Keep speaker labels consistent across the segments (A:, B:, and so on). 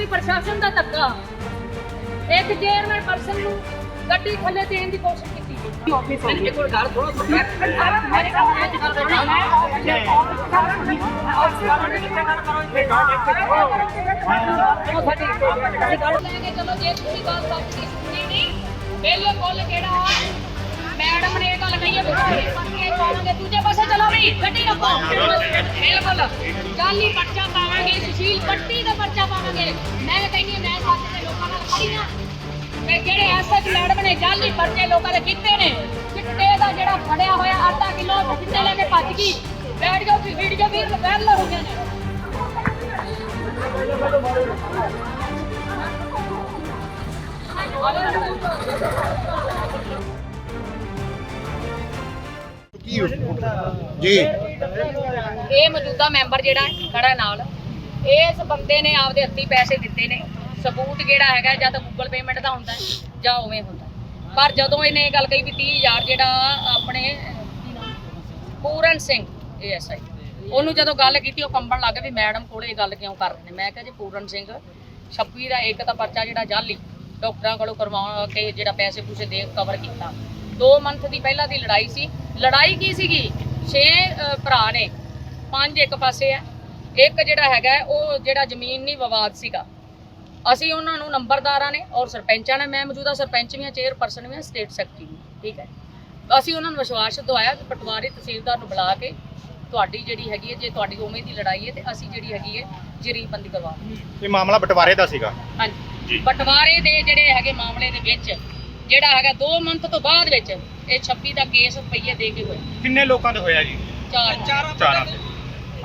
A: ਤੁਸੀਂ ਪ੍ਰਸ਼ਾਸਨ ਦਾ ਧੱਕਾ। ਇੱਕ ਚੇਅਰਮੈਨ ਪਰਸਨ ਨੂੰ ਗੱਡੀ ਥੱਲੇ ਦੇਣ ਦੀ ਕੋਸ਼ਿਸ਼ ਕੀਤੀ। ਆਫਿਸ ਗੱਲ ਥੋੜਾ ਤੁਸੀਂ ਗੱਲ ਬਿਲਕੁਲ ਕਿਹੜਾ ਮੈਡਮ ਨੇ ਇਹ ਗੱਲ ਕਹੀ ਹੈ। ਵੀ ਅਸੀਂ ਬਣ ਕੇ ਪਾਵਾਂਗੇ ਦੂਜੇ ਪਾਸੇ ਚਲੋ ਵੀ ਬਿਲਕੁਲ ਜਾਲੀ ਪਰਚਾ ਪਾਵਾਂਗੇ, ਸੁਸ਼ੀਲ ਪੱਟੀ ਦਾ ਪਰਚਾ ਪਾਵਾਂਗੇ। ਮੈਂ ਕਹਿੰਦੀ ਮੈਂ ਸੱਚ ਦੇ ਲੋਕਾਂ ਨਾਲ ਖੜੀ ਹਾਂ। ਤੇ ਜਿਹੜੇ ਐਸਐਚ ਮੈਡਮ ਨੇ ਜਾਲੀ ਪਰਚੇ ਲੋਕਾਂ ਦੇ ਕੀਤੇ ਨੇ, ਚਿੱਟੇ ਦਾ ਜਿਹੜਾ ਫੜਿਆ ਹੋਇਆ ਆਟਾ ਕਿਲੋ ਚਿੱਟੇ ਲੈ ਕੇ ਭੱਜ ਗਈ। ਵੀਡੀਓ ਵੀ ਵੀਡੀਓ ਵੀ ਵਾਇਰਲ ਹੋ ਗਏ ਨੇ।
B: ਕੀ ਜੀ
A: ਇਹ ਮੌਜੂਦਾ ਮੈਂਬਰ ਜਿਹੜਾ ਹੈ, ਖੜਾ ਨਾਲ ਇਸ ਬੰਦੇ ਨੇ ਆਪਦੇ ਹੱਥੀ ਪੈਸੇ ਦਿੱਤੇ ਨੇ ਸਬੂਤ ਜਿਹੜਾ ਹੈਗਾ ਜਾਂ ਤਾਂ ਗੂਗਲ ਪੇਮੈਂਟ ਦਾ ਹੁੰਦਾ ਹੈ, ਜਾਂ ਉਵੇਂ ਹੁੰਦਾ ਹੈ। ਪਰ ਜਦੋਂ ਇਹਨੇ ਇਹ ਗੱਲ ਕਹੀ ਵੀ 30000 ਜਿਹੜਾ ਆਪਣੇ ਕੀ ਨਾਮ? ਪੂਰਨ ਸਿੰਘ ਏਐਸਆਈ ਉਹਨੂੰ ਜਦੋਂ ਗੱਲ ਕੀਤੀ ਉਹ ਕੰਬਣ ਲੱਗ ਵੀ ਮੈਡਮ ਕੋਲ ਇਹ ਗੱਲ ਕਿਉਂ ਕਰ ਰਹੇ ਨੇ ਮੈਂ ਕਿਹਾ ਜੀ ਪੂਰਨ ਸਿੰਘ 26 ਦਾ ਇੱਕ ਤਾਂ ਪਰਚਾ ਜਿਹੜਾ ਜਾਲੀ ਡਾਕਟਰਾਂ ਕੋਲੋਂ ਕਰਵਾ ਕੇ ਜਿਹੜਾ ਪੈਸੇ ਪੂਸੇ ਦੇ ਕਵਰ ਕੀਤਾ 2 ਮੰਥ ਦੀ ਪਹਿਲਾਂ ਦੀ ਲੜਾਈ ਸੀ ਲੜਾਈ ਕੀ ਸੀਗੀ? 6 ਭਰਾ ਨੇ। ਪੰਜ ਇੱਕ ਪਾਸੇ ਆ ਇੱਕ ਜਿਹੜਾ ਹੈਗਾ ਉਹ ਜਿਹੜਾ ਜ਼ਮੀਨ ਨਹੀਂ ਵਿਵਾਦ ਸੀਗਾ। ਅਸੀਂ ਉਹਨਾਂ ਨੂੰ ਨੰਬਰਦਾਰਾਂ ਨੇ ਔਰ ਸਰਪੰਚਾਂ ਨੇ ਮੈਂ ਮੌਜੂਦਾ ਸਰਪੰਚ ਵੀ ਹਾਂ ਚੇਅਰਪਰਸਨ ਵੀ ਹਾਂ ਸਟੇਟ ਸੈਕਟਰੀ ਵੀ ਠੀਕ ਹੈ। ਅਸੀਂ ਉਹਨਾਂ ਨੂੰ ਵਿਸ਼ਵਾਸ ਦਵਾਇਆ ਕਿ ਪਟਵਾਰੀ ਤਹਿਸੀਲਦਾਰ ਨੂੰ ਬੁਲਾ ਕੇ ਤੁਹਾਡੀ ਜਿਹੜੀ ਹੈਗੀ ਹੈ ਜੇ ਤੁਹਾਡੀ ਉਵੇਂ ਦੀ ਲੜਾਈ ਹੈ ਤੇ ਅਸੀਂ ਜਿਹੜੀ ਹੈਗੀ ਹੈ ਜਰੀਬੰਦੀ ਕਰਵਾਵਾਂਗੇ
B: ਇਹ ਮਾਮਲਾ ਬਟਵਾਰੇ ਦਾ ਸੀਗਾ।
A: ਹਾਂਜੀ। ਬਟਵਾਰੇ ਦੇ ਜਿਹੜੇ ਹੈਗੇ ਮਾਮਲੇ ਦੇ ਵਿੱਚ ਜਿਹੜਾ ਹੈਗਾ 2 ਮੰਥ ਤੋਂ ਬਾਅਦ ਵਿੱਚ ਇਹ 26 ਦਾ ਕੇਸ ਪਈਏ ਦੇ ਕੇ ਹੋਇਆ।
B: ਕਿੰਨੇ ਲੋਕਾਂ ਤੇ ਹੋਇਆ ਜੀ?
A: ਚਾਰ।
B: ਚਾਰਾਂ ਤੇ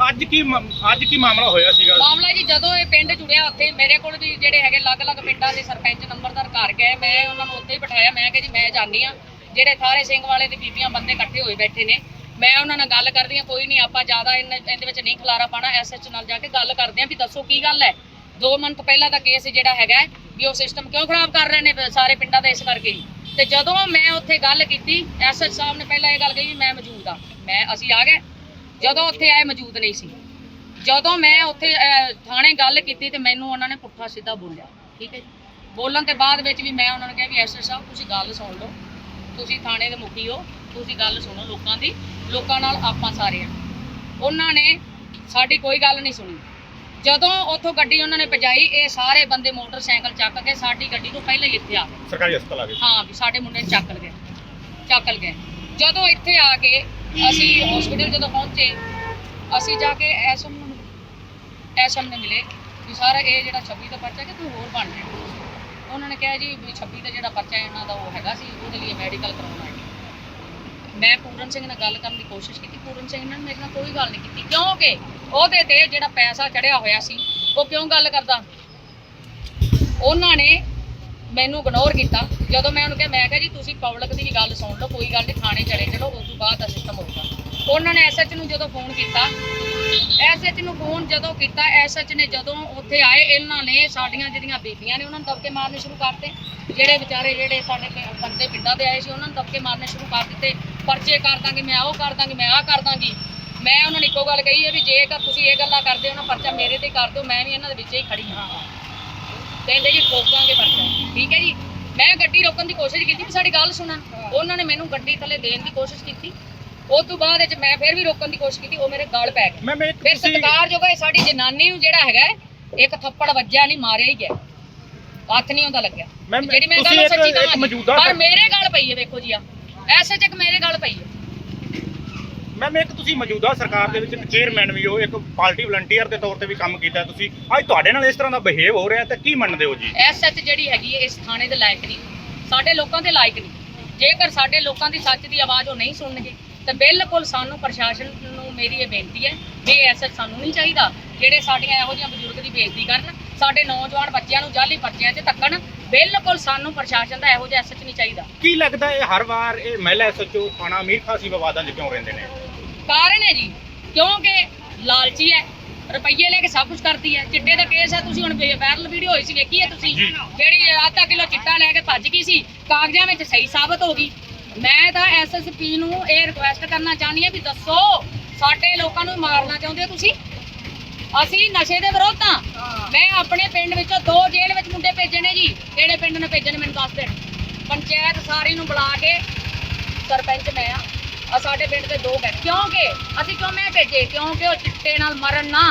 B: ਅੱਜ ਕੀ ਮ- ਅੱਜ ਕੀ ਮਾਮਲਾ ਹੋਇਆ ਸੀਗਾ?
A: ਮਾਮਲਾ ਜੀ ਜਦੋਂ ਇਹ ਪਿੰਡ ਜੁੜਿਆ ਉੱਥੇ ਮੇਰੇ ਕੋਲ ਵੀ ਜਿਹੜੇ ਹੈਗੇ ਅਲੱਗ-ਅਲੱਗ ਪਿੰਡਾਂ ਦੇ ਸਰਪੰਚ ਨੰਬਰਦਾਰ ਘਰ ਗਏ ਮੈਂ ਉਹਨਾਂ ਨੂੰ ਉੱਥੇ ਹੀ ਬਿਠਾਇਆ। ਮੈਂ ਕਿਹਾ ਜੀ ਮੈਂ ਜਾਣੀ ਆ ਜਿਹੜੇ ਥਾਰੇ ਸਿੰਘ ਵਾਲੇ ਦੇ ਬੀਬੀਆਂ ਬੰਦੇ ਇਕੱਠੇ ਹੋਏ ਬੈਠੇ ਨੇ। ਮੈਂ ਉਹਨਾਂ ਨਾਲ ਗੱਲ ਕਰਦੀ ਆ ਕੋਈ ਨਹੀਂ ਆਪਾਂ ਜ਼ਿਆਦਾ ਇਹਨ- ਇਹਦੇ ਵਿੱਚ ਨਹੀਂ ਖਲਾਰਾ ਪਾਣਾ ਐਸਐਚ ਨਾਲ ਜਾ ਕੇ ਗੱਲ ਕਰਦੇ ਆ ਵੀ ਦੱਸੋ ਕੀ ਗੱਲ ਹੈ? 2 ਮੰਥ ਪਹਿਲਾਂ ਦਾ ਕੇਸ ਜਿਹੜਾ ਹੈਗਾ ਵੀ ਉਹ ਸਿਸਟਮ ਕਿਉਂ ਖਰਾਬ ਕਰ ਰਹੇ ਨੇ ਸਾਰੇ ਪਿੰਡਾਂ ਦਾ ਇਸ ਕਰਕੇ ਹੀ। ਤੇ ਜਦੋਂ ਮੈਂ ਉੱਥੇ ਗੱਲ ਕੀਤੀ ਐਸਐਚ ਸਾਹਿਬ ਨੇ ਪਹਿਲਾਂ ਇਹ ਗੱਲ ਕਹੀ ਵੀ ਮੈਂ ਮੌਜੂਦ ਆ ਮੈਂ, ਅਸੀਂ ਆ ਗਏ। ਜਦੋਂ ਉੱਥੇ ਆਏ, ਮੌਜੂਦ ਨਹੀਂ ਸੀ। ਜਦੋਂ ਮੈਂ ਉੱਥੇ ਥਾਣੇ ਗੱਲ ਕੀਤੀ ਤੇ ਮੈਨੂੰ ਉਹਨਾਂ ਨੇ ਪੁੱਠਾ ਸਿੱਧਾ ਬੋਲਿਆ। ਠੀਕ ਹੈ ਬੋਲਣ ਦੇ ਬਾਅਦ ਵਿੱਚ ਵੀ ਮੈਂ ਉਹਨਾਂ ਨੂੰ ਕਿਹਾ ਵੀ ਐਸਐਸ ਸਾਹਿਬ, ਤੁਸੀਂ ਗੱਲ ਸੁਣ ਲਓ। ਤੁਸੀਂ ਥਾਣੇ ਦੇ ਮੁਖੀ ਹੋ। ਤੁਸੀਂ ਗੱਲ ਸੁਣੋ ਲੋਕਾਂ ਦੀ। ਲੋਕਾਂ ਨਾਲ ਆਪਾਂ ਸਾਰੇ ਆ। ਉਹਨਾਂ ਨੇ ਸਾਡੀ ਕੋਈ ਗੱਲ ਨਹੀਂ ਸੁਣੀ। ਜਦੋਂ ਉੱਥੋਂ ਗੱਡੀ ਉਹਨਾਂ ਨੇ ਭਜਾਈ ਇਹ ਸਾਰੇ ਬੰਦੇ ਮੋਟਰਸਾਈਕਲ ਚੱਕ ਕੇ ਸਾਡੀ ਗੱਡੀ ਤੋਂ ਪਹਿਲਾਂ ਹੀ ਇੱਥੇ ਆ ਗਏ।
B: ਸਰਕਾਰੀ ਹਸਪਤਾਲ ਆ ਗਏ
A: ਹਾਂ ਵੀ ਸਾਡੇ ਮੁੰਡੇ ਨੂੰ ਚੱਕ ਲਗੇ ਚੱਕ ਲਗੇ। ਜਦੋਂ ਇੱਥੇ ਆ ਕੇ ਅਸੀਂ ਹਸਪੀਟਲ ਜਦੋਂ ਪਹੁੰਚੇ ਅਸੀਂ ਜਾ ਕੇ ਐਸਐਮ ਨੂੰ ਐਸਐਮ ਨੇ ਮਿਲੇ ਵੀ ਸਾਰਾ ਇਹ ਜਿਹੜਾ 26 ਦਾ ਪਰਚਾ ਕਿ ਤੂੰ ਹੋਰ ਬਣ ਰਿਹਾ ਉਹਨਾਂ ਨੇ ਕਿਹਾ ਜੀ ਵੀ 26 ਦਾ ਜਿਹੜਾ ਪਰਚਾ ਇਹਨਾਂ ਦਾ ਉਹ ਹੈਗਾ ਸੀ ਉਹਦੇ ਲਈ ਮੈਡੀਕਲ ਕਰਾਉਣਾ ਹੈ। ਮੈਂ ਪੂਰਨ ਸਿੰਘ ਨਾਲ ਗੱਲ ਕਰਨ ਦੀ ਕੋਸ਼ਿਸ਼ ਕੀਤੀ। ਪੂਰਨ ਸਿੰਘ ਨੇ ਮੇਰੇ ਨਾਲ ਕੋਈ ਗੱਲ ਨਹੀਂ ਕੀਤੀ। ਕਿਉਂਕਿ ਉਹਦੇ ਤੇ ਜਿਹੜਾ ਪੈਸਾ ਚੜਿਆ ਹੋਇਆ ਸੀ, ਉਹ ਕਿਉਂ ਗੱਲ ਕਰਦਾ? ਉਹਨਾਂ ਨੇ ਮੈਨੂੰ ਇਗਨੋਰ ਕੀਤਾ। ਜਦੋਂ ਮੈਂ ਉਹਨੂੰ ਕਿਹਾ, ਮੈਂ ਕਿਹਾ ਜੀ, ਤੁਸੀਂ ਪਬਲਿਕ ਦੀ ਗੱਲ ਸੁਣ ਲਓ, ਕੋਈ ਗੱਲ ਨਹੀਂ ਥਾਣੇ ਚਲੇ ਚਲੋ, ਉਸ ਤੋਂ ਬਾਅਦ ਦਾ ਸਿਸਟਮ ਹੋਊਗਾ। ਉਹਨਾਂ ਨੇ ਐਸਐਚ ਨੂੰ ਜਦੋਂ ਫੋਨ ਕੀਤਾ ਐਸਐਚ ਨੂੰ ਫੋਨ ਜਦੋਂ ਕੀਤਾ ਐਸਐਚ ਨੇ ਜਦੋਂ ਉੱਥੇ ਆਏ, ਇਹਨਾਂ ਨੇ ਸਾਡੀਆਂ ਜਿਹੜੀਆਂ ਬੀਬੀਆਂ ਨੇ, ਉਹਨਾਂ ਨੂੰ ਦਬਕੇ ਮਾਰਨੇ ਸ਼ੁਰੂ ਕਰਤੇ। ਜਿਹੜੇ ਵਿਚਾਰੇ, ਜਿਹੜੇ ਸਾਡੇ ਬੰਦੇ ਪਿੰਡਾਂ ਦੇ ਆਏ ਸੀ, ਉਹਨਾਂ ਨੂੰ ਦਬਕੇ ਮਾਰਨੇ ਸ਼ੁਰੂ ਕਰ ਦਿੱਤੇ। ਪਰਚੇ ਕਰ ਦਾਂਗੇ, ਮੈਂ ਉਹ ਕਰ ਦਾਂਗੀ, ਮੈਂ ਆਹ ਕਰ ਦਾਂਗੀ। ਮੈਂ ਉਹਨਾਂ ਨੂੰ ਇੱਕੋ ਗੱਲ ਕਹੀ ਹੈ ਵੀ ਜੇਕਰ ਤੁਸੀਂ ਇਹ ਗੱਲਾਂ ਕਰਦੇ ਹੋ ਨਾ ਪਰਚਾ ਮੇਰੇ ਤੇ ਕਰ ਦਿਓ ਮੈਂ ਵੀ ਇਹਨਾਂ ਦੇ ਵਿੱਚ ਹੀ ਖੜੀ ਹਾਂ। ਕਹਿੰਦੇ ਜੀ ਠੋਕਾਂਗੇ ਪਰਚਾ। ਠੀਕ ਹੈ ਜੀ? ਮੈਂ ਗੱਡੀ ਰੋਕਣ ਦੀ ਕੋਸ਼ਿਸ਼ ਕੀਤੀ ਵੀ ਸਾਡੀ ਗੱਲ ਸੁਣਨ। ਉਹਨਾਂ ਨੇ ਮੈਨੂੰ ਗੱਡੀ ਥੱਲੇ ਦੇਣ ਦੀ ਕੋਸ਼ਿਸ਼ ਕੀਤੀ। ਉਸ ਤੋਂ ਬਾਅਦ ਵਿੱਚ ਮੈਂ ਫਿਰ ਵੀ ਰੋਕਣ ਦੀ ਕੋਸ਼ਿਸ਼ ਕੀਤੀ ਉਹ ਮੇਰੇ ਗਲ ਪੈ ਗਏ। ਫਿਰ
B: ਤੁਸੀਂ
A: ਸਤਿਕਾਰਯੋਗ ਹੈ ਸਾਡੀ ਜਨਾਨੀ ਨੂੰ ਜਿਹੜਾ ਹੈਗਾ ਇੱਕ ਥੱਪੜ ਵੱਜਿਆ ਨਹੀਂ ਮਾਰਿਆ ਹੀ ਗਿਆ। ਹੱਥ ਨਹੀਂ ਹੁੰਦਾ ਲੱਗਿਆ। ਜਿਹੜੀ ਮੈਂ ਗੱਲ ਸੱਚੀ
B: ਮੌਜੂਦਾ
A: ਪਰ ਮੇਰੇ ਗੱਲ ਪਈ ਹੈ ਵੇਖੋ ਜੀ ਆ। ਐਸੇ ਚੱਕ ਮੇਰੇ ਗੱਲ ਪਈ ਹੈ।
B: ਮੈਂ ਮੈਂ ਇੱਕ ਤੁਸੀਂ ਮੌਜੂਦਾ ਸਰਕਾਰ ਦੇ ਵਿੱਚ ਇੱਕ ਚੇਅਰਮੈਨ ਵੀ ਹੋ ਇੱਕ ਪਾਰਟੀ ਵਲੰਟੀਅਰ ਦੇ ਤੌਰ ਤੇ ਵੀ ਕੰਮ ਕੀਤਾ ਤੁਸੀਂ। ਅੱਜ ਤੁਹਾਡੇ ਨਾਲ ਇਸ ਤਰ੍ਹਾਂ ਦਾ ਬਿਹੇਵ ਹੋ ਰਿਹਾ ਤਾਂ ਕੀ ਮੰਨਦੇ ਹੋ ਜੀ?
A: ਐਸਐਚ ਜਿਹੜੀ ਹੈਗੀ ਹੈ ਇਸ ਥਾਣੇ ਦੇ ਲਾਇਕ ਨਹੀਂ। ਸਾਡੇ ਲੋਕਾਂ ਦੇ ਲਾਇਕ ਨਹੀਂ। ਜੇਕਰ ਸਾਡੇ ਲੋਕਾਂ ਦੀ ਸੱਚ ਦੀ ਆਵਾਜ਼ ਉਹ ਨਹੀਂ ਸੁਣਨਗੇ ਤਾਂ ਬਿਲਕੁਲ ਸਾਨੂੰ ਪ੍ਰਸ਼ਾਸਨ ਨੂੰ ਮੇਰੀ ਇਹ ਬੇਨਤੀ ਹੈ ਵੀ ਐਸਐਚ ਸਾਨੂੰ ਨਹੀਂ ਚਾਹੀਦਾ ਜਿਹੜੇ ਸਾਡੀਆਂ ਇਹੋ ਜਿਹੀਆਂ ਬਜ਼ੁਰਗ ਦੀ ਬੇਇੱਜ਼ਤੀ ਕਰਨ ਸਾਡੇ ਨੌਜਵਾਨ ਬੱਚਿਆਂ ਨੂੰ ਜਾਲੀ ਪਰਚਿਆਂ 'ਚ ਧੱਕਣ ਬਿਲਕੁਲ ਸਾਨੂੰ ਪ੍ਰਸ਼ਾਸਨ ਦਾ ਇਹੋ ਜਿਹਾ ਐਸਐਚ ਨਹੀਂ ਚਾਹੀਦਾ।
B: ਕੀ ਲੱਗਦਾ ਇਹ ਹਰ ਵਾਰ ਇਹ ਮਹਿਲਾ ਐਸਐਚਓ ਥਾਣਾ ਅਮੀਰ ਖਾਸੀ ਵਿਵਾਦਾਂ 'ਚ ਕਿਉਂ ਰਹਿੰਦੇ ਨੇ?
A: ਕਾਰਨ ਹੈ ਜੀ ਕਿਉਂਕਿ ਲਾਲਚੀ ਹੈ ਰੁਪਈਏ ਲੈ ਕੇ ਸਭ ਕੁਝ ਕਰਦੀ ਹੈ ਚਿੱਟੇ ਦਾ ਕੇਸ ਹੈ ਤੁਸੀਂ ਹੁਣ ਵਾਇਰਲ ਵੀਡੀਓ ਹੋਈ ਸੀ ਵੇਖੀ ਹੈ ਤੁਸੀਂ। ਜਿਹੜੀ ਆਧਾ ਕਿਲੋ ਚਿੱਟਾ ਲੈ ਕੇ ਭੱਜ ਗਈ ਸੀ ਕਾਗਜ਼ਾਂ ਵਿੱਚ ਸਹੀ ਸਾਬਤ ਹੋ ਗਈ। ਮੈਂ ਤਾਂ ਐਸਐਸਪੀ ਨੂੰ ਇਹ ਰਿਕੁਐਸਟ ਕਰਨਾ ਚਾਹੁੰਦੀ ਹਾਂ ਵੀ ਦੱਸੋ ਸਾਡੇ ਲੋਕਾਂ ਨੂੰ ਮਾਰਨਾ ਚਾਹੁੰਦੇ ਹੋ ਤੁਸੀਂ? ਅਸੀਂ ਨਸ਼ੇ ਦੇ ਵਿਰੋਧ ਹਾਂ। ਮੈਂ ਆਪਣੇ ਪਿੰਡ ਵਿੱਚੋਂ ਦੋ ਜੇਲ੍ਹ ਵਿੱਚ ਮੁੰਡੇ ਭੇਜੇ ਨੇ ਜੀ। ਕਿਹੜੇ ਪਿੰਡ ਨੇ ਭੇਜੇ ਨੇ ਮੈਨੂੰ ਦੱਸ ਦੇਣ ਪੰਚਾਇਤ ਸਾਰੀ ਨੂੰ ਬੁਲਾ ਕੇ ਸਰਪੰਚ ਮੈਂ ਆ ਆ ਸਾਡੇ ਪਿੰਡ ਦੇ ਦੋ ਬੈਠ ਕਿਉਂਕਿ ਅਸੀਂ ਕਿਉਂ ਮੈਂ ਭੇਜੇ? ਕਿਉਂਕਿ ਉਹ ਚਿੱਟੇ ਨਾਲ ਮਰਨ ਨਾ।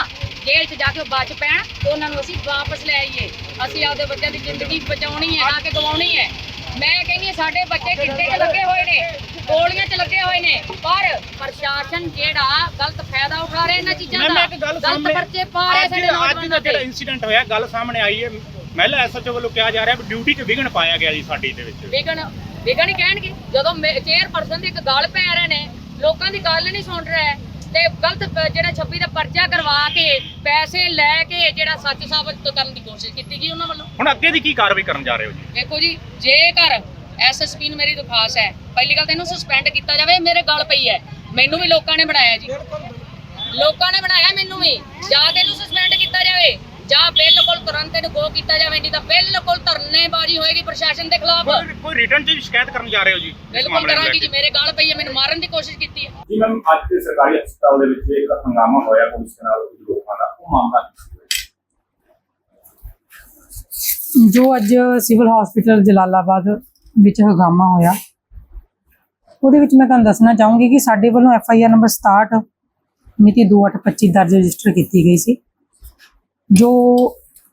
A: ਜੇਲ੍ਹ 'ਚ ਜਾ ਕੇ ਉਹ ਬਚ ਪੈਣ ਤੇ ਉਹਨਾਂ ਨੂੰ ਅਸੀਂ ਵਾਪਸ ਲੈ ਆਈਏ। ਅਸੀਂ ਆਪਦੇ ਬੱਚਿਆਂ ਦੀ ਜ਼ਿੰਦਗੀ ਬਚਾਉਣੀ ਹੈ ਨਾ ਕਿ ਗਵਾਉਣੀ ਹੈ। ਮੈਂ ਕਹਿੰਦੀ ਸਾਡੇ ਬੱਚੇ ਕਿੱਡੇ 'ਚ ਲੱਗੇ ਹੋਏ ਨੇ ਗੋਲੀਆਂ 'ਚ ਲੱਗੇ ਹੋਏ ਨੇ। ਪਰ ਪ੍ਰਸ਼ਾਸਨ ਜਿਹੜਾ ਗਲਤ ਫਾਇਦਾ ਉਠਾ ਰਿਹਾ ਇਹਨਾਂ ਚੀਜ਼ਾਂ ਦਾ। ਗਲਤ ਪਰਚੇ ਪਾ ਰਹੇ ਸਾਡੇ
B: ਅੱਜ ਦਾ
A: ਨੌਜਵਾਨਾਂ
B: ਜਿਹੜਾ
A: ਤੇ।
B: ਇਨਸੀਡੈਂਟ ਹੋਇਆ ਗੱਲ ਸਾਹਮਣੇ ਆਈ ਹੈ। ਮਹਿਲਾ ਐਸਐਚਓ ਵੱਲੋਂ ਕਿਹਾ ਜਾ ਰਿਹਾ ਵੀ ਡਿਊਟੀ 'ਚ ਵਿਘਨ ਪਾਇਆ ਗਿਆ ਜੀ ਸਾਡੀ ਦੇ ਵਿੱਚ।
A: ਵਿਗਣ ਵਿਗਣ ਕਹਿਣਗੇ? ਜਦੋਂ ਚੇਅਰਪਰਸਨ ਦੀ ਇੱਕ ਗੱਲ ਪੈ ਰਹੇ ਨੇ ਲੋਕਾਂ ਦੀ ਗੱਲ ਨਹੀਂ ਸੁਣ ਰਿਹਾ ਤੇ ਗਲਤ ਜਿਹੜਾ 26 ਦਾ ਪਰਚਾ ਕਰਵਾ ਕੇ ਪੈਸੇ ਲੈ ਕੇ ਜਿਹੜਾ ਸੱਚ ਸਾਬਤ ਕਰਨ ਦੀ ਕੋਸ਼ਿਸ਼ ਕੀਤੀ ਗਈ ਉਹਨਾਂ ਵੱਲੋਂ।
B: ਹੁਣ ਅੱਗੇ ਦੀ ਕੀ ਕਾਰਵਾਈ ਕਰਨ ਜਾ ਰਹੇ ਹੋ ਜੀ?
A: ਦੇਖੋ ਜੀ ਜੇਕਰ ਐਸਐਸਪੀ ਨੂੰ ਮੇਰੀ ਦਰਖਾਸਤ ਹੈ ਪਹਿਲੀ ਗੱਲ ਤਾਂ ਇਹਨੂੰ ਸਸਪੈਂਡ ਕੀਤਾ ਜਾਵੇ ਮੇਰੇ ਗੱਲ ਪਈ ਹੈ। ਮੈਨੂੰ ਵੀ ਲੋਕਾਂ ਨੇ ਬਣਾਇਆ ਜੀ। ਲੋਕਾਂ ਨੇ ਬਣਾਇਆ ਮੈਨੂੰ ਵੀ। ਜਾਂ ਤੇ ਇਹਨੂੰ ਸਸਪੈਂਡ ਕੀਤਾ ਜਾਵੇ। ਜਾਂ ਬਿਲਕੁਲ ਤੁਰੰਤ ਇਹਨੂੰ ਗੋ ਕੀਤਾ ਜਾਵੇ ਨਹੀਂ ਤਾਂ ਬਿਲਕੁਲ ਧਰਨੇਬਾਜ਼ੀ ਹੋਏਗੀ ਪ੍ਰਸ਼ਾਸਨ ਦੇ ਖਿਲਾਫ।
B: ਕੋਈ- ਕੋਈ ਰਿਟਰਨ 'ਚ ਸ਼ਿਕਾਇਤ ਕਰਨ ਜਾ ਰਹੇ ਹੋ ਜੀ ਇਸ
A: ਬਿਲਕੁਲ
B: ਮਾਮਲੇ ਨੂੰ ਲੈ
A: ਕਰਾਂਗੀ ਜੀ ਮੇਰੇ ਗੱਲ ਪਈ ਹੈ ਮੈਨੂੰ ਮਾਰਨ ਦੀ ਕੋਸ਼ਿਸ਼ ਕੀਤੀ ਹੈ।
C: ਜੀ ਮੈਮ ਅੱਜ ਦੇ ਸਰਕਾਰੀ ਹਸਪਤਾਲ ਦੇ ਵਿੱਚ ਇੱਕ ਹੰਗਾਮਾ ਹੋਇਆ ਪੁਲਿਸ ਦੇ ਨਾਲ ਲੋਕਾਂ ਦਾ ਉਹ ਮਾਮਲਾ ਕੀ ਸੀ?
D: ਜੋ ਅੱਜ ਸਿਵਲ ਹਸਪੀਟਲ ਜਲਾਲਾਬਾਦ ਵਿੱਚ ਹਗਾਮਾ ਹੋਇਆ ਉਹਦੇ ਵਿੱਚ ਮੈਂ ਤੁਹਾਨੂੰ ਦੱਸਣਾ ਚਾਹੂੰਗੀ ਕਿ ਸਾਡੇ ਵੱਲੋਂ ਐਫ ਆਈ ਆਰ ਨੰਬਰ 67 ਮਿਤੀ 2825 ਦਰਜ ਰਜਿਸਟਰ ਕੀਤੀ ਗਈ ਸੀ। ਜੋ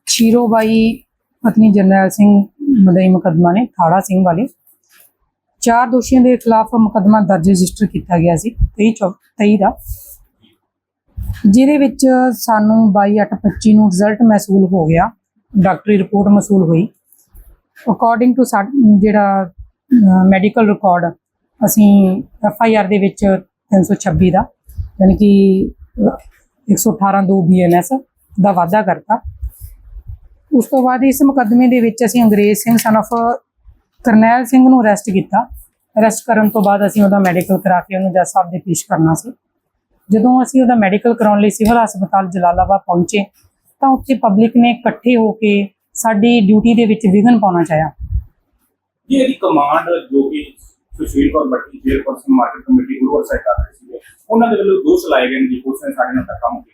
D: ਸ਼ੀਰੋਬਾਈ ਪਤਨੀ ਜਰਨੈਲ ਸਿੰਘ ਮਦਈ ਮੁਕੱਦਮਾ ਨੇ, ਥਾੜਾ ਸਿੰਘ ਵਾਲੇ, ਚਾਰ ਦੋਸ਼ੀਆਂ ਦੇ ਖਿਲਾਫ ਮੁਕੱਦਮਾ ਦਰਜ ਰਜਿਸਟਰ ਕੀਤਾ ਗਿਆ ਸੀ 23 ਚੌ- 23 ਦਾ, ਜਿਹਦੇ ਵਿੱਚ ਸਾਨੂੰ 22/8/25 ਨੂੰ ਰਿਜ਼ਲਟ ਮਹਿਸੂਲ ਹੋ ਗਿਆ, ਡਾਕਟਰੀ ਰਿਪੋਰਟ ਮਹਿਸੂਲ ਹੋਈ। ਅਕੋਰਡਿੰਗ ਟੂ ਜਿਹੜਾ ਮੈਡੀਕਲ ਰਿਕਾਰਡ ਅਸੀਂ ਐਫ ਆਈ ਆਰ ਦੇ ਵਿੱਚ 326 ਦਾ ਯਾਨੀ ਕਿ 118 2 ਬੀਐਨਐਸ ਦਾ ਵਾਅਦਾ ਕਰਤਾ। ਉਸ ਤੋਂ ਬਾਅਦ ਇਸ ਮੁਕੱਦਮੇ ਦੇ ਵਿੱਚ ਅਸੀਂ ਅੰਗਰੇਜ਼ ਸਿੰਘ ਸਨ of ਕਰਨੈਲ ਸਿੰਘ ਨੂੰ ਅਰੈਸਟ ਕੀਤਾ। ਅਰੈਸਟ ਕਰਨ ਤੋਂ ਬਾਅਦ ਅਸੀਂ ਉਹਦਾ ਮੈਡੀਕਲ ਕਰਾ ਕੇ ਉਹਨੂੰ ਜੱਜ ਸਾਹਿਬ ਦੇ ਪੇਸ਼ ਕਰਨਾ ਸੀ। ਜਦੋਂ ਅਸੀਂ ਉਹਦਾ ਮੈਡੀਕਲ ਕਰਾਉਣ ਲਈ ਸਿਵਲ ਹਸਪਤਾਲ ਜਲਾਲਾਬਾਦ ਪਹੁੰਚੇ, ਤਾਂ ਉੱਥੇ ਪਬਲਿਕ ਨੇ ਇਕੱਠੇ ਹੋ ਕੇ ਸਾਡੀ ਡਿਊਟੀ ਦੇ ਵਿੱਚ ਵਿਘਨ ਪਾਉਣਾ ਚਾਹਿਆ।
C: ਜੀ ਇਹਦੀ ਕਮਾਂਡ ਜੋ ਕਿ Sushil Kaur Batti chairperson market committee Guru Harsahai ਕਰ ਰਹੇ ਸੀਗੇ, ਉਹਨਾਂ ਦੇ ਵੱਲੋਂ ਦੋਸ਼ ਲਾਏ ਗਏ ਨੇ ਜੀ ਪੁਲਿਸ ਨੇ ਸਾਡੇ ਨਾਲ ਧੱਕਾ ਮੁੱਕੀ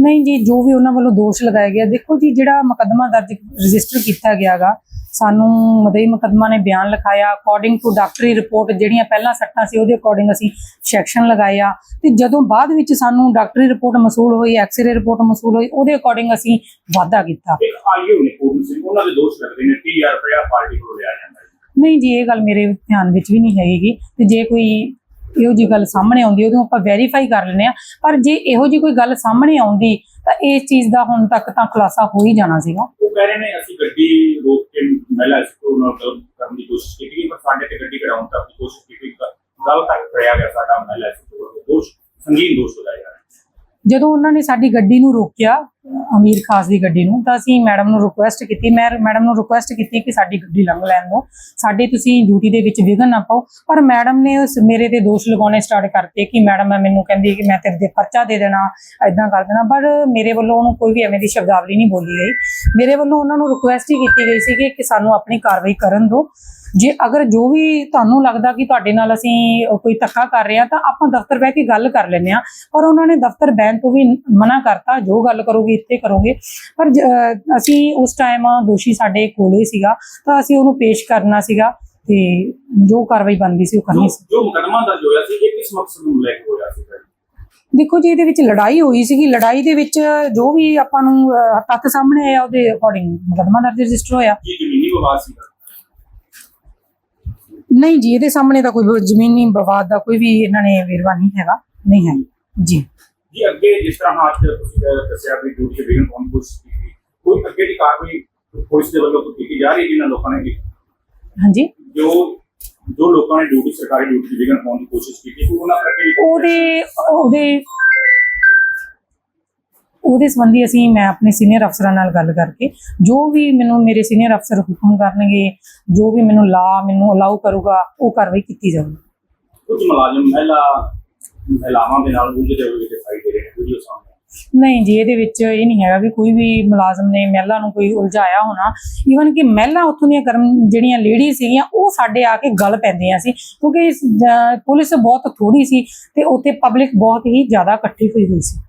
D: ਨਹੀਂ ਜੀ ਜੋ ਵੀ ਉਹਨਾਂ ਵੱਲੋਂ ਦੋਸ਼ ਲਗਾਇਆ ਗਿਆ ਦੇਖੋ ਜੀ ਜਿਹੜਾ ਮੁਕੱਦਮਾ ਦਰਜ ਰਜਿਸਟਰ ਕੀਤਾ ਗਿਆਗਾ ਸਾਨੂੰ ਮਦਈ ਮੁਕੱਦਮਾ ਨੇ ਬਿਆਨ ਲਿਖਾਇਆ। ਅਕੋਰਡਿੰਗ ਟੂ ਡਾਕਟਰੀ ਰਿਪੋਰਟ ਜਿਹੜੀਆਂ ਪਹਿਲਾਂ ਸੱਟਾਂ ਸੀ ਉਹਦੇ ਅਕੋਰਡਿੰਗ ਅਸੀਂ ਸੈਕਸ਼ਨ ਲਗਾਇਆ ਤੇ ਜਦੋਂ ਬਾਅਦ ਵਿੱਚ ਸਾਨੂੰ ਡਾਕਟਰੀ ਰਿਪੋਰਟ ਮਸੂਲ ਹੋਈ ਐਕਸ-ਰੇ ਰਿਪੋਰਟ ਮਸੂਲ ਹੋਈ ਉਹਦੇ ਅਕੋਰਡਿੰਗ ਅਸੀਂ ਵਾਅਦਾ ਕੀਤਾ।
C: ਇੱਕ ਆਈਓ ਨੇ ਪੂਰਨ ਸਿੰਘ ਉਹਨਾਂ ਦੇ ਦੋਸ਼ ਲੱਗਦੇ ਨੇ 30000 ਰੁਪਇਆ ਪਾਰਟੀ ਕੋਲ ਲਿਆ ਜਾਂਦਾ ਹੈ।
D: ਨਹੀਂ ਜੀ ਇਹ ਗੱਲ ਮੇਰੇ ਧਿਆਨ ਵਿੱਚ ਵੀ ਨਹੀਂ ਹੈਗੀ। ਤੇ ਜੇ ਕੋਈ ਇਹੋ ਜੀ ਗੱਲ ਸਾਹਮਣੇ ਆਉਂਦੀ ਉਹਨੂੰ ਆਪਾਂ ਵੈਰੀਫਾਈ ਕਰ ਲੈਂਦੇ ਆ ਪਰ ਜੇ ਇਹੋ ਜੀ ਕੋਈ ਗੱਲ ਸਾਹਮਣੇ ਆਉਂਦੀ ਤਾਂ ਇਸ ਚੀਜ਼ ਦਾ ਹੁਣ ਤੱਕ ਤਾਂ ਖੁਲਾਸਾ ਹੋ ਹੀ ਜਾਣਾ ਸੀਗਾ।
C: ਉਹ ਕਹਿ ਰਹੇ ਨੇ ਅਸੀਂ ਗੱਡੀ ਰੋਕ ਕੇ ਮਹਿਲਾ ਸਿੱਖੋ ਨਾਲ ਗੱਲ ਕਰਨ ਦੀ ਕੋਸ਼ਿਸ਼ ਕੀਤੀ ਪਰ ਸਾਡੇ ਤੇ ਗੱਡੀ ਕਢਾਉਣ ਤੱਕ ਦੀ ਕੋਸ਼ਿਸ਼ ਕੀਤੀ। ਗੱਲ ਤੱਕ ਫੜਿਆ ਗਿਆ ਸਾਡਾ ਮਹਿਲਾ ਸਿੱਖੋ ਵੱਲੋਂ ਦੋਸ਼ ਸੰਗੀਨ ਦੋਸ਼ ਨੇ
D: ਜਦੋਂ ਉਹਨਾਂ ਨੇ ਸਾਡੀ ਗੱਡੀ ਨੂੰ ਰੋਕਿਆ ਅਮੀਰ ਖਾਸ ਦੀ ਗੱਡੀ ਨੂੰ, ਤਾਂ ਅਸੀਂ ਮੈਡਮ ਨੂੰ ਰਿਕੁਐਸਟ ਕੀਤੀ, ਮੈਂ ਮੈਡਮ ਨੂੰ ਰਿਕੁਐਸਟ ਕੀਤੀ ਕਿ ਸਾਡੀ ਗੱਡੀ ਲੰਘ ਲੈਣ ਦਿਓ। ਸਾਡੀ ਤੁਸੀਂ ਡਿਊਟੀ ਦੇ ਵਿੱਚ ਵਿਘਨ ਨਾ ਪਾਓ, ਪਰ ਮੈਡਮ ਨੇ ਉਸ ਮੇਰੇ ਤੇ ਦੋਸ਼ ਲਗਾਉਣੇ ਸਟਾਰਟ ਕਰਤੇ ਕਿ ਮੈਡਮ ਮੈਂ ਮੈਨੂੰ ਕਹਿੰਦੀ ਕਿ ਮੈਂ ਤੇਰੇ ਤੇ ਪਰਚਾ ਦੇ ਦੇਣਾ ਐਦਾਂ ਕਰ ਦੇਣਾ, ਪਰ ਮੇਰੇ ਵੱਲੋਂ ਉਹਨੂੰ ਕੋਈ ਵੀ ਐਵੇਂ ਦੀ ਸ਼ਬਦਾਵਲੀ ਨਹੀਂ ਬੋਲੀ ਗਈ। ਮੇਰੇ ਵੱਲੋਂ ਉਹਨਾਂ ਨੂੰ ਰਿਕੁਐਸਟ ਹੀ ਕੀਤੀ ਗਈ ਸੀ ਕਿ ਸਾਨੂੰ ਆਪਣੀ ਕਾਰਵਾਈ ਕਰਨ ਦਿਓ। ਜੇ ਅਗਰ ਜੋ ਵੀ ਤੁਹਾਨੂੰ ਲੱਗਦਾ ਕਿ ਤੁਹਾਡੇ ਨਾਲ ਅਸੀਂ ਕੋਈ ਧੱਕਾ ਕਰ ਰਹੇ ਹਾਂ ਤਾਂ ਆਪਾਂ ਦਫ਼ਤਰ ਬਹਿ ਕੇ ਗੱਲ ਕਰ ਲੈਂਦੇ ਹਾਂ। ਪਰ ਉਹਨਾਂ ਨੇ ਦਫ਼ਤਰ ਬੈਨ ਤੋਂ ਵੀ ਮਨਾ ਕਰਤਾ ਜੋ ਗੱਲ ਕਰੋਗੇ ਇੱਥੇ ਕਰੋਗੇ। ਪਰ ਜ- ਅਸੀਂ ਉਸ ਟਾਈਮ ਦੋਸ਼ੀ ਸਾਡੇ ਕੋਲੇ ਸੀਗਾ ਤਾਂ ਅਸੀਂ ਉਹਨੂੰ ਪੇਸ਼ ਕਰਨਾ ਸੀਗਾ ਤੇ ਜੋ ਕਾਰਵਾਈ ਬਣਦੀ ਸੀ ਉਹ ਕਰਨੀ ਸੀ।
C: ਜੋ ਮੁਕਦਮਾ ਦਰਜ ਹੋਇਆ ਸੀ ਇਹ ਕਿਸ ਮਕਸਦ ਨੂੰ ਲੈ ਕੇ ਹੋਇਆ ਸੀ
D: ਦੇਖੋ ਜੀ ਇਹਦੇ ਵਿੱਚ ਲੜਾਈ ਹੋਈ ਸੀਗੀ। ਲੜਾਈ ਦੇ ਵਿੱਚ ਜੋ ਵੀ ਆਪਾਂ ਨੂੰ ਤੱਥ ਸਾਹਮਣੇ ਆਇਆ ਉਹਦੇ ਅਕੋਰਡਿੰਗ ਮੁਕੱਦਮਾ ਦਰਜ ਰਜਿਸਟਰ ਹੋਇਆ।
C: ਕੀ ਜ਼ਮੀਨੀ ਵਿਵਾਦ ਸੀ
D: ਨਹੀਂ ਜੀ ਇਹਦੇ ਸਾਹਮਣੇ ਤਾਂ ਕੋਈ ਜ਼ਮੀਨੀ ਵਿਵਾਦ ਦਾ ਕੋਈ ਵੀ ਇਹਨਾਂ ਨੇ ਵੇਰਵਾ ਨਹੀਂ ਹੈਗਾ ਨਹੀਂ ਹੈ। ਜੀ।
C: ਜੀ ਅੱਗੇ ਜਿਸ ਤਰ੍ਹਾਂ ਅੱਜ ਤੁਸੀਂ ਦੱਸਿਆ ਵੀ ਡਿਊਟੀ ਕੋਸ਼ਿਸ਼ ਕੀਤੀ ਕੋਈ ਅੱਗੇ ਦੀ ਕਾਰਵਾਈ ਪੁਲਿਸ ਦੇ ਵੱਲੋਂ ਕੀਤੀ ਜਾ ਰਹੀ ਹੈ ਜਿਨ੍ਹਾਂ ਲੋਕਾਂ ਨੇ?
D: ਹਾਂਜੀ।
C: ਜੋ ਜੋ ਲੋਕਾਂ ਨੇ ਡਿਊਟੀ ਸਰਕਾਰੀ ਡਿਊਟੀ ਦੀ ਕੋਸ਼ਿਸ਼ ਕੀਤੀ ਉਹਨਾਂ ਕਰਕੇ
D: ਉਹਦੇ ਉਹਦੇ ਉਹਦੇ ਸੰਬੰਧੀ ਅਸੀਂ ਮੈਂ ਆਪਣੇ ਸੀਨੀਅਰ ਅਫਸਰਾਂ ਨਾਲ ਗੱਲ ਕਰਕੇ ਜੋ ਵੀ ਮੈਨੂੰ ਮੇਰੇ ਸੀਨੀਅਰ ਅਫਸਰ ਹੁਕਮ ਕਰਨਗੇ ਜੋ ਵੀ ਮੈਨੂੰ ਲਾ ਮੈਨੂੰ ਅਲਾਉ ਕਰੂਗਾ ਉਹ ਕਾਰਵਾਈ ਕੀਤੀ ਜਾਊਗੀ।
C: ਕੁਝ ਮੁਲਾਜ਼ਮ ਮਹਿਲਾ ਮਹਿਲਾਵਾਂ ਦੇ ਨਾਲ ਉਲਝਦੇ ਹੋਏ ਦਿਖਾਈ ਦੇ ਰਹੇ ਨੇ ਵੀਡੀਓ ਸਾਹਮਣੇ।
D: ਨਹੀਂ ਜੀ ਇਹਦੇ ਵਿੱਚ ਇਹ ਨਹੀਂ ਹੈਗਾ ਕਿ ਕੋਈ ਵੀ ਮੁਲਾਜ਼ਮ ਨੇ ਮਹਿਲਾ ਨੂੰ ਕੋਈ ਉਲਝਾਇਆ ਹੋਣਾ। ਈਵਨ ਕਿ ਮਹਿਲਾ ਉੱਥੋਂ ਦੀਆਂ ਕਰਮ ਜਿਹੜੀਆਂ ਲੇਡੀ ਸੀਗੀਆਂ ਉਹ ਸਾਡੇ ਆ ਕੇ ਗੱਲ ਪੈਂਦੀਆਂ ਸੀ। ਕਿਉਂਕਿ ਪੁਲਿਸ ਬਹੁਤ ਥੋੜੀ ਸੀ ਤੇ ਉੱਥੇ ਪਬਲਿਕ ਬਹੁਤ ਹੀ ਜ਼ਿਆਦਾ ਇਕੱਠੀ ਹੋਈ ਹੋਈ ਸੀ।